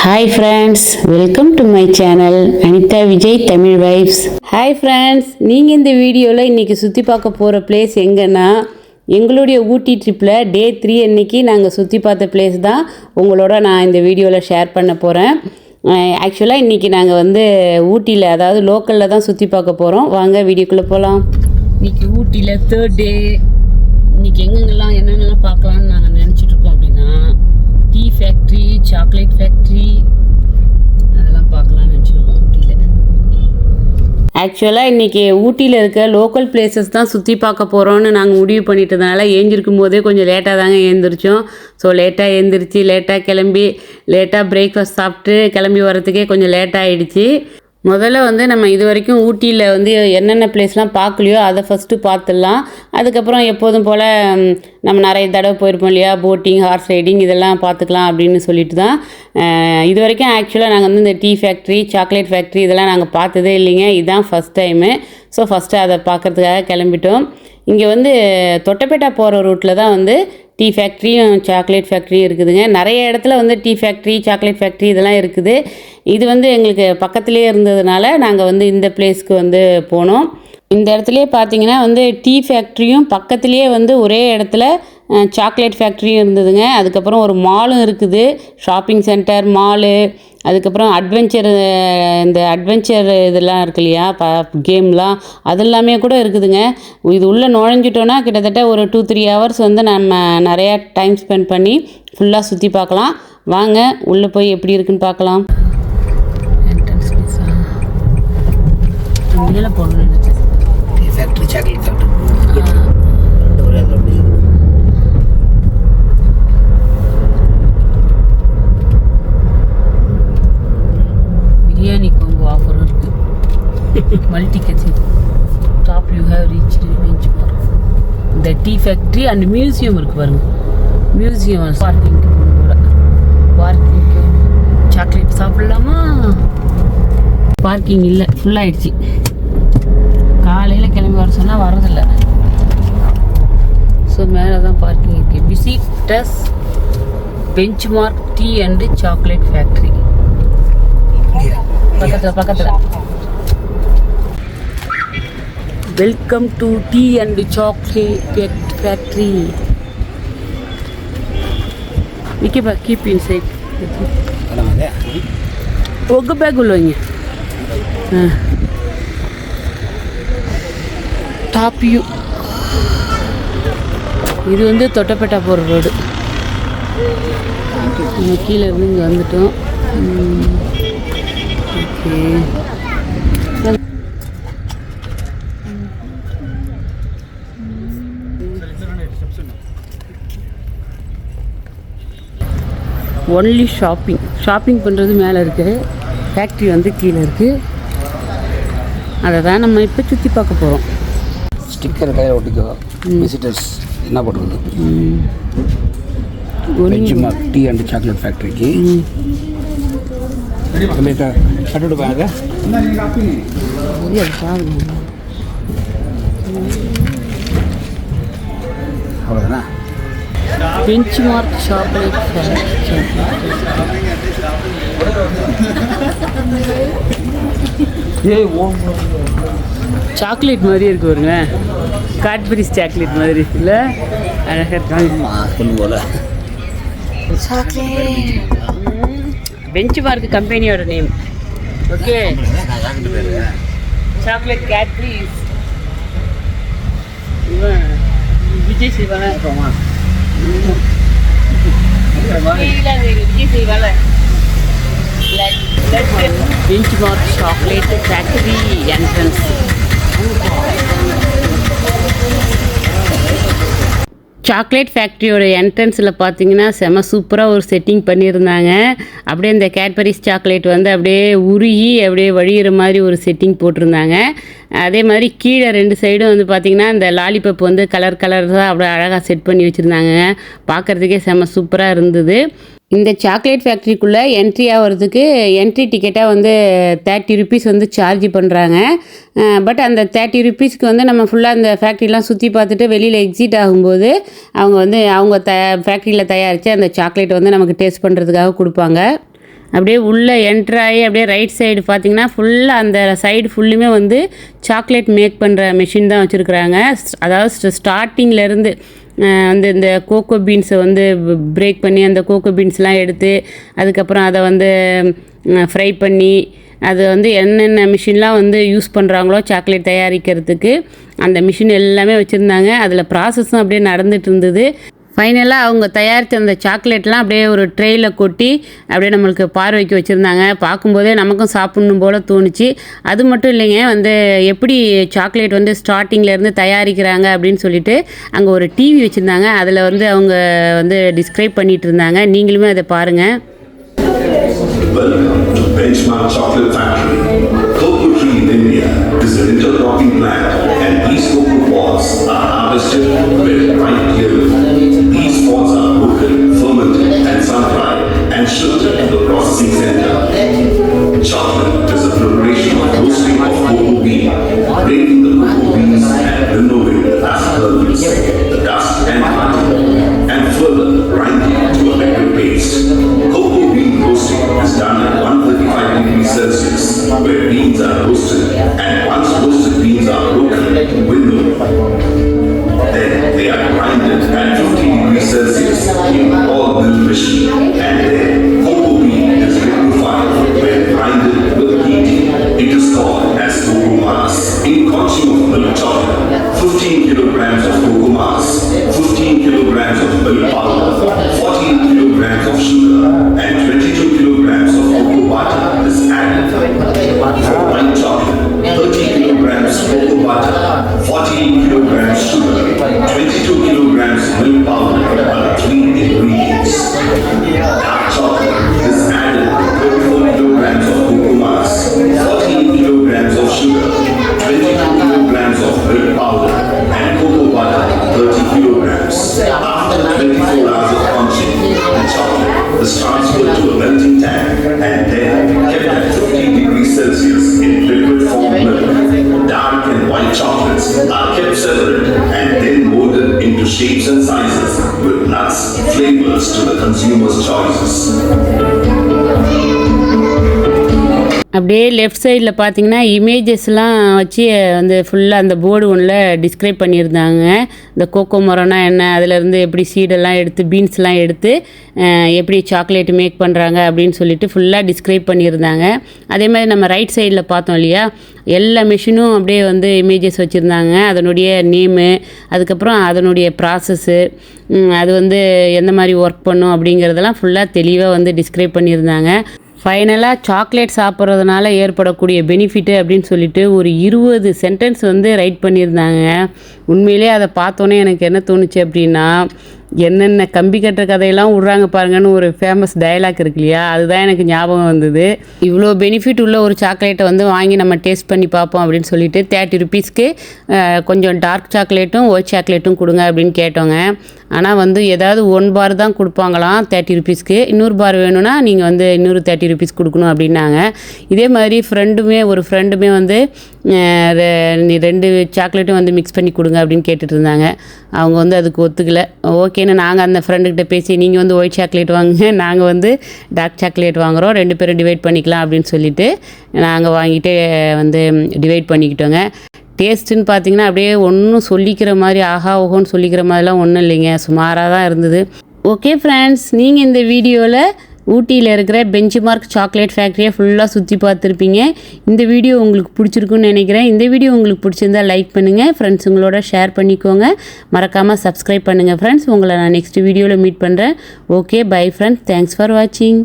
Hi friends welcome to my channel Anitha Vijay Tamil vibes hi friends நீங்கள் இந்த வீடியோவில் இன்றைக்கி சுற்றி பார்க்க போகிற பிளேஸ் எங்கன்னா எங்களுடைய ஊட்டி ட்ரிப்பில் டே த்ரீ அன்னைக்கு நாங்கள் சுற்றி பார்த்த பிளேஸ் தான். உங்களோட நான் இந்த வீடியோவில் ஷேர் பண்ண போகிறேன் ஆக்சுவலாக இன்றைக்கி நாங்கள் வந்து ஊட்டியில் அதாவது லோக்கலில் தான் சுற்றி பார்க்க போகிறோம் வாங்க வீடியோக்குள்ளே போகலாம் இன்றைக்கி ஊட்டியில் தேர்ட் டே இன்றைக்கி எங்கெங்கெல்லாம் என்னென்னலாம் பார்க்கலான்னு நாங்கள் நினச்சிட்டு இருக்கோம் அப்படின்னா டீ ஃபேக்ட்ரி சாக்லேட் ஃபேக்ட்ரி அதெல்லாம் பார்க்கலாம்னு நினச்சிருக்கோம் ஊட்டியில். ஆக்சுவலாக இன்றைக்கி ஊட்டியில் இருக்க லோக்கல் பிளேசஸ் தான் சுற்றி பார்க்க போகிறோன்னு நாங்கள் முடிவு பண்ணிட்டதுனால ஏஞ்சிருக்கும் போதே கொஞ்சம் லேட்டாக தாங்க ஏந்திரிச்சோம். ஸோ லேட்டாக ஏந்திரிச்சு லேட்டாக கிளம்பி லேட்டாக பிரேக்ஃபாஸ்ட் சாப்பிட்டு கிளம்பி வரத்துக்கே கொஞ்சம் லேட்டாக ஆகிடுச்சு முதல்ல வந்து நம்ம இது வரைக்கும் ஊட்டியில் வந்து என்னென்ன பிளேஸ்லாம் பார்க்கலையோ அதை ஃபஸ்ட்டு பார்த்துடலாம். அதுக்கப்புறம் எப்போதும் போல் நம்ம நிறைய தடவை போயிருப்போம் இல்லையா? போட்டிங் ஹார்ஸ் ரைடிங் இதெல்லாம் பார்த்துக்கலாம் அப்படின்னு சொல்லிட்டு தான் இது வரைக்கும் ஆக்சுவலாக நாங்கள் வந்து இந்த டீ ஃபேக்ட்ரி சாக்லேட் ஃபேக்ட்ரி இதெல்லாம் நாங்கள் பார்த்ததே இல்லைங்க. இதுதான் ஃபஸ்ட் டைமு ஸோ ஃபஸ்ட்டு அதை பார்க்கறதுக்காக கிளம்பிட்டோம். இங்கே வந்து தொட்டப்பேட்டா போகிற ரூட்டில் தான் வந்து டீ ஃபேக்ட்ரியும் சாக்லேட் ஃபேக்ட்ரியும் இருக்குதுங்க. நிறைய இடத்துல வந்து டீ ஃபேக்ட்ரி சாக்லேட் ஃபேக்ட்ரி இதெல்லாம் இருக்குது. இது வந்து எங்களுக்கு பக்கத்துலேயே இருந்ததுனால நாங்கள் வந்து இந்த பிளேஸ்க்கு வந்து போனோம். இந்த இடத்துலையே பார்த்தீங்கன்னா வந்து டீ ஃபேக்ட்ரியும் பக்கத்துலேயே வந்து ஒரே இடத்துல சாக்லேட் ஃபேக்ட்ரியும் இருந்ததுங்க. அதுக்கப்புறம் ஒரு மாலும் இருக்குது. ஷாப்பிங் சென்டர் மாலு அதுக்கப்புறம் அட்வென்ச்சர் இந்த அட்வென்ச்சர் இதெல்லாம் இருக்கு இல்லையா? ப கேம்லாம் அது எல்லாமே கூட இருக்குதுங்க. இது உள்ளே நுழைஞ்சிட்டோன்னா கிட்டத்தட்ட ஒரு டூ த்ரீ ஹவர்ஸ் வந்து நம்ம நிறையா டைம் ஸ்பெண்ட் பண்ணி ஃபுல்லாக சுற்றி பார்க்கலாம். வாங்க உள்ளே போய் எப்படி இருக்குன்னு பார்க்கலாம். போகணும்னு நினச்சேன். ஃபேக்ட்ரி சாக்லேட் ஃபேக்ட்ரி ரெண்டு ஒரே இடத்துல அப்படி இருக்குது. பிரியாணி காம்போ ஆஃபரும் இருக்கு மல்டி கட்சி top you have reach mark இந்த டீ ஃபேக்ட்ரி அண்ட் மியூசியம் இருக்கு பாருங்க மியூசியம் பார்க்கிங் கூட பார்க்கிங் சாக்லேட் சாப்பிடலாமா? பார்க்கிங் இல்லை ஃபுல்லாகிடுச்சு காலையில் கிளம்பி வர சொன்னால் வரதில்லை ஸோ மேலே தான் பார்க்கிங் இருக்குது visitors Benchmark tea and chocolate factory பக்கத்தில் பக்கத்தில். Welcome to tea and chocolate factory Vicky keep inside அதான் அதே. ஒக்க பேக் உள்ள வைங்க. டாப் யூ இது வந்து தொட்டப்பேட்டா போகிற ரோடு நம்ம கீழே இருந்து இங்கே வந்துட்டோம். ஓகே ஒன்லி ஷாப்பிங் ஷாப்பிங் பண்ணுறது மேலே இருக்குது ஃபேக்ட்ரி வந்து கீழே இருக்குது அதை தான் நம்ம இப்போ சுற்றி பார்க்க போகிறோம் ஸ்டிக்கர் கையில் ஒட்டிக்கோ. விசிட்டர்ஸ் என்ன போட்டுருக்குது ஒன்று bench mark tea and chocolate ஃபேக்ட்ரிக்கு கட்டுட்டு பாருங்க அவ்வளோதானா பெஞ்ச் மார்க் சாக்லேட் சாக்லேட் மாதிரி இருக்கு பாருங்க காட்பரிஸ் சாக்லேட் மாதிரி. இல்லை? அழகாக இருக்காங்க போல. பெஞ்ச் மார்க் கம்பெனியோட நேம் ஓகே சாக்லேட் கேட்பரிஸ் இவன் Vijay Sivan Vijay செய்வால Benchmark chocolate factory entrance chocolate ஃபேக்ட்ரியோட என்ட்ரன்ஸில் பார்த்தீங்கன்னா செம சூப்பராக ஒரு செட்டிங் பண்ணியிருந்தாங்க. அப்படியே இந்த கேட்பரிஸ் சாக்லேட் வந்து அப்படியே உருகி அப்படியே வழியிற மாதிரி ஒரு செட்டிங் போட்டிருந்தாங்க. அதே மாதிரி கீழே ரெண்டு சைடும் வந்து பார்த்திங்கன்னா இந்த லாலிபப் வந்து கலர் கலர்ஸாக அப்படியே அழகாக செட் பண்ணி வச்சுருந்தாங்க பார்க்குறதுக்கே செம சூப்பராக இருந்தது. இந்த சாக்லேட் ஃபேக்ட்ரிக்குள்ளே என்ட்ரி ஆகிறதுக்கு என்ட்ரி டிக்கெட்டாக வந்து தேர்ட்டி ருபீஸ் வந்து சார்ஜ் பண்ணுறாங்க பட் அந்த தேர்ட்டி ருபீஸ்க்கு வந்து நம்ம ஃபுல்லாக அந்த ஃபேக்ட்ரிலாம் சுற்றி பார்த்துட்டு வெளியில் எக்ஸிட் ஆகும்போது அவங்க வந்து அவங்க த ஃபேக்ட்ரியில் தயாரித்து அந்த சாக்லேட் வந்து நமக்கு டேஸ்ட் பண்ணுறதுக்காக கொடுப்பாங்க. அப்படியே உள்ளே என்ட்ராகி அப்படியே ரைட் சைடு பார்த்தீங்கன்னா ஃபுல்லாக அந்த சைடு ஃபுல்லுமே வந்து சாக்லேட் மேக் பண்ணுற மிஷின் தான் வச்சுருக்குறாங்க. அதாவது ஸ்டார்டிங்லேருந்து வந்து இந்த கோகோ பீன்ஸை வந்து பிரேக் பண்ணி அந்த கோகோ பீன்ஸ்லாம் எடுத்து அதுக்கப்புறம் அதை வந்து ஃப்ரை பண்ணி அது வந்து என்னென்ன மிஷின்லாம் வந்து யூஸ் பண்ணுறாங்களோ சாக்லேட் தயாரிக்கிறதுக்கு அந்த மிஷின் எல்லாமே வச்சுருந்தாங்க. அதில் ப்ராசஸும் அப்படியே நடந்துட்டு இருந்தது. ஃபைனலாக அவங்க தயாரித்த அந்த சாக்லேட்லாம் அப்படியே ஒரு ட்ரெயில் கொட்டி அப்படியே நம்மளுக்கு பார்வைக்கு வச்சுருந்தாங்க. பார்க்கும்போதே நமக்கும் சாப்பிட்ணும் போல் தோணுச்சு. அது மட்டும் இல்லைங்க வந்து எப்படி சாக்லேட் வந்து ஸ்டார்டிங்லேருந்து தயாரிக்கிறாங்க அப்படின்னு சொல்லிட்டு அங்கே ஒரு டிவி வச்சுருந்தாங்க. அதில் வந்து அவங்க வந்து டிஸ்கிரைப் பண்ணிகிட்டு இருந்தாங்க. நீங்களுமே அதை பாருங்கள் Welcome to Benchmark Chocolate Factory. Cocoa tree in India is an intercropping plant and these cocoa pods are harvested with ripe yellow. Pods are broken, fermented and sun-dried and shipped to the processing center. Chocolate is a preparation of roasting of Celsius in all mill machine, and then bean is liquefied when grinded with heating. It is called as cocoa mass. In consumer milk chocolate, 15 kilograms of cocoa mass, 15 kilograms of milk powder, 14 kilograms of sugar, and 22 kilograms of cocoa butter is added. For white chocolate, 30 kilograms cocoa butter, 14 kilograms sugar, 22 kilograms milk powder Celsius in liquid form. Dark and white chocolates are kept separate and then molded into shapes and sizes with nuts, flavors to the consumer's choices. அப்படியே left சைடில் பார்த்தீங்கன்னா இமேஜஸ்லாம் வச்சு வந்து ஃபுல்லாக அந்த board ஒன்றில் describe பண்ணியிருந்தாங்க. இந்த கோகோ மரம்னா என்ன அதிலேருந்து எப்படி சீடெல்லாம் எடுத்து பீன்ஸ்லாம் எடுத்து எப்படி சாக்லேட் மேக் பண்ணுறாங்க அப்படின்னு சொல்லிட்டு ஃபுல்லாக டிஸ்கிரைப் பண்ணியிருந்தாங்க. அதே மாதிரி நம்ம ரைட் சைடில் பார்த்தோம் இல்லையா எல்லா மிஷினும் அப்படியே வந்து இமேஜஸ் வச்சுருந்தாங்க. அதனுடைய நேமு அதுக்கப்புறம் அதனுடைய ப்ராசஸ்ஸு அது வந்து எந்த மாதிரி ஒர்க் பண்ணும் அப்படிங்கிறதெல்லாம் ஃபுல்லாக தெளிவாக வந்து டிஸ்கிரைப் பண்ணியிருந்தாங்க. ஃபைனலாக சாக்லேட் சாப்பிட்றதுனால ஏற்படக்கூடிய பெனிஃபிட்டு அப்படின்னு சொல்லிட்டு ஒரு இருபது சென்டென்ஸ் வந்து ரைட் பண்ணியிருந்தாங்க. உண்மையிலே அதை பார்த்தோன்னே எனக்கு என்ன தோணுச்சு அப்படின்னா என்னென்ன கம்பி கட்டுற கதையெல்லாம் விட்றாங்க பாருங்கன்னு ஒரு ஃபேமஸ் டயலாக் இருக்கு இல்லையா? அதுதான் எனக்கு ஞாபகம் வந்தது. இவ்வளோ பெனிஃபிட் உள்ள ஒரு சாக்லேட்டை வந்து வாங்கி நம்ம டேஸ்ட் பண்ணி பார்ப்போம் அப்படின்னு சொல்லிட்டு தேர்ட்டி ருபீஸ்க்கு கொஞ்சம் டார்க் சாக்லேட்டும் ஒயிட் சாக்லேட்டும் கொடுங்க அப்படின்னு கேட்டோங்க. ஆனால் வந்து ஏதாவது ஒன் பார் தான் கொடுப்பாங்களாம் தேர்ட்டி ருபீஸ்க்கு இன்னொரு பார் வேணும்னா நீங்கள் வந்து இன்னொரு தேர்ட்டி ருபீஸ் கொடுக்கணும் அப்படின்னாங்க. இதே மாதிரி ஃப்ரெண்டுமே ஒரு ஃப்ரெண்டுமே வந்து ரெண்டு சாக்லேட்டும் வந்து மிக்ஸ் பண்ணி கொடுங்க அப்படின்னு கேட்டுட்டு இருந்தாங்க. அவங்க வந்து அதுக்கு ஒத்துக்கலை. ஓகேன்னு நாங்கள் அந்த ஃப்ரெண்டுக்கிட்ட பேசி நீங்கள் வந்து ஒயிட் சாக்லேட் வாங்குங்க. நாங்கள் வந்து டார்க் சாக்லேட் வாங்குகிறோம் ரெண்டு பேரும் டிவைட் பண்ணிக்கலாம் அப்படின்னு சொல்லிட்டு நாங்கள் வாங்கிட்டு வந்து டிவைட் பண்ணிக்கிட்டோங்க. டேஸ்ட்டுன்னு பார்த்தீங்கன்னா அப்படியே ஒன்றும் சொல்லிக்கிற மாதிரி ஆஹா ஓஹோன்னு சொல்லிக்கிற மாதிரிலாம் ஒன்றும் இல்லைங்க. சுமாராக தான் இருந்தது. ஓகே ஃப்ரெண்ட்ஸ் நீங்கள் இந்த வீடியோவில் ஊட்டியில் இருக்கிற பெஞ்ச்மார்க் சாக்லேட் ஃபேக்ட்ரியை ஃபுல்லாக சுற்றி பார்த்துருப்பீங்க. இந்த வீடியோ உங்களுக்கு பிடிச்சிருக்குன்னு நினைக்கிறேன். இந்த வீடியோ உங்களுக்கு பிடிச்சிருந்தா லைக் பண்ணுங்கள் ஃப்ரெண்ட்ஸுங்களோட ஷேர் பண்ணிக்கோங்க. மறக்காமல் சப்ஸ்கிரைப் பண்ணுங்கள் ஃப்ரெண்ட்ஸ் உங்களை நான் நெக்ஸ்ட் வீடியோவில் மீட் பண்ணுறேன் okay bye friends thanks for வாட்சிங்